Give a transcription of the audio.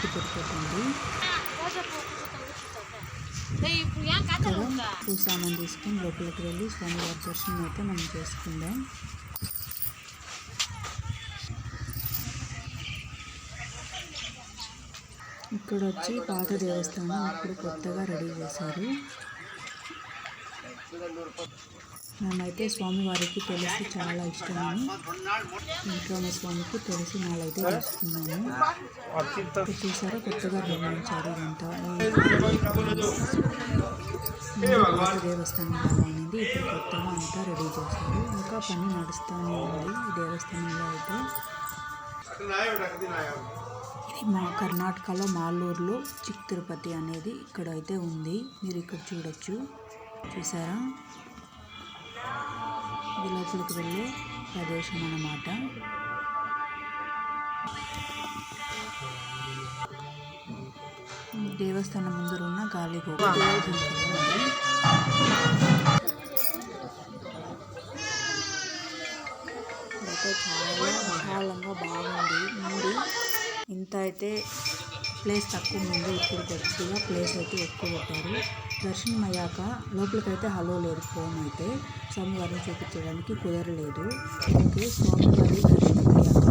ఇక్కడ పూజ సామాన్ తీసుకొని లోపలికి వెళ్ళి స్వామివారి దర్శనం అయితే మనం చేసుకుందాం. ఇక్కడ వచ్చి పాత దేవస్థానం ఇప్పుడు కొత్తగా రెడీ చేశారు. మేమైతే స్వామివారికి తెలిసి చాలా ఇష్టమని ఇంట్లోనే స్వామికి తెలిసి నాలైతే చేసుకున్నాము ఇక్కడ చూసారా కొత్తగా నిర్మించారు ఇదంతా. దేవస్థానం అనేది ఇప్పుడు కొత్తగా అంతా రెడీ చేశారు. ఇంకా పని నడుస్తూనే ఉంది. ఈ దేవస్థానంలో అయితే ఇది మా కర్ణాటకలో మాలూరులో చిక్ తిరుపతి అనేది ఇక్కడ అయితే ఉంది. మీరు ఇక్కడ చూడొచ్చు. చూసారా? ఇది లోపలికి వెళ్ళే ప్రదేశం అన్నమాట. దేవస్థానం ముందర ఉన్న గాలి చాలా విశాలంగా బాగుంది. ముందు ఇంత అయితే ప్లేస్ తక్కువ ఉంది. ఇప్పుడు కొద్దిగా ప్లేస్ అయితే ఎక్కువ పెట్టారు. దర్శనం అయ్యాక లోపలికైతే హలో లేదు ఫోన్ అయితే. స్వామివారిని చూపించడానికి కుదరలేదు. ఓకే స్వామివారి దర్శనం అయ్యాక